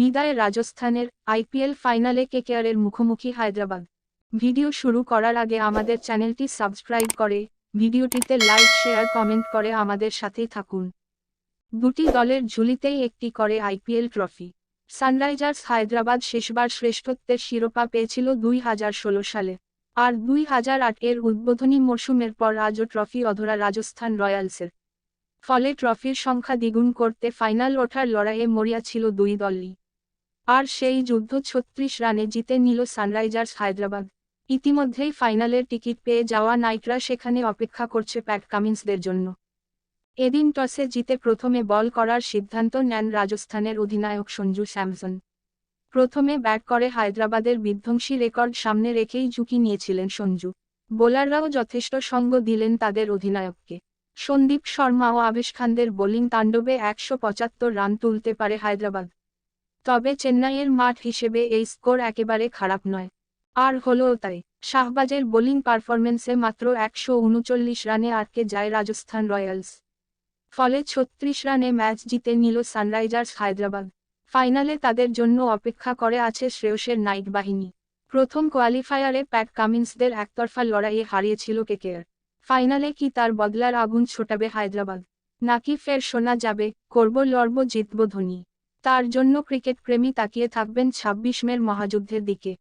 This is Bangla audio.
বিদায় রাজস্থানের আইপিএল ফাইনালে কেকেআরের মুখোমুখি হায়দ্রাবাদ। ভিডিও শুরু করার আগে আমাদের চ্যানেলটি সাবস্ক্রাইব করে, ভিডিওটিতে লাইক, শেয়ার, কমেন্ট করে আমাদের সাথেই থাকুন। দুটি দলের ঝুলিতেই একটি করে আইপিএল ট্রফি। সানরাইজার্স হায়দ্রাবাদ শেষবার শ্রেষ্ঠত্বের শিরোপা পেয়েছিল দুই হাজার ষোলো সালে। আর দুই হাজার আট এর উদ্বোধনী মরশুমের পর আজও ট্রফি অধরা রাজস্থান রয়্যালসের। ফলে ট্রফির সংখ্যা দ্বিগুণ করতে ফাইনাল ওঠার লড়াইয়ে মরিয়া ছিল দুই দলই। আর সেই যুদ্ধ ছত্রিশ রানে জিতে নিল সানরাইজার্স হায়দ্রাবাদ। ইতিমধ্যেই ফাইনালের টিকিট পেয়ে যাওয়া নাইটরা সেখানে অপেক্ষা করছে প্যাট কামিন্সদের জন্য। এদিন টসে জিতে প্রথমে বল করার সিদ্ধান্ত নেন রাজস্থানের অধিনায়ক সঞ্জু স্যামসন। প্রথমে ব্যাট করে হায়দ্রাবাদের বিধ্বংসী রেকর্ড সামনে রেখেই ঝুঁকি নিয়েছিলেন সঞ্জু। বোলাররাও যথেষ্ট সঙ্গ দিলেন তাদের অধিনায়ককে। সন্দীপ শর্মা ও আবেশ খানদের বোলিং তাণ্ডবে একশো পঁচাত্তর রান তুলতে পারে হায়দ্রাবাদ। তবে চেন্নাইয়ের মাঠ হিসেবে এই স্কোর একেবারে খারাপ নয়। আর হলোও তাই, শাহবাজের বোলিং পারফরমেন্সে মাত্র একশো উনচল্লিশ রানে আটকে যায় রাজস্থান রয়্যালস। ফলে ছত্রিশ রানে ম্যাচ জিতে নিল সানরাইজার্স হায়দ্রাবাদ। ফাইনালে তাদের জন্য অপেক্ষা করে আছে শ্রেয়সের নাইট বাহিনী। প্রথম কোয়ালিফায়ারে প্যাট কামিন্সদের একতরফা লড়াইয়ে হারিয়েছিল কেকেআর ফাইনালে কি তার বদলার আগুন ছোটাবে হায়দ্রাবাদ? নাকি ফের শোনা যাবে, করব লড়ব জিতব ধোনি? তার জন্য ক্রিকেট প্রেমী তাকিয়ে থাকবেন ছাব্বিশ মের মহাযুদ্ধের দিকে।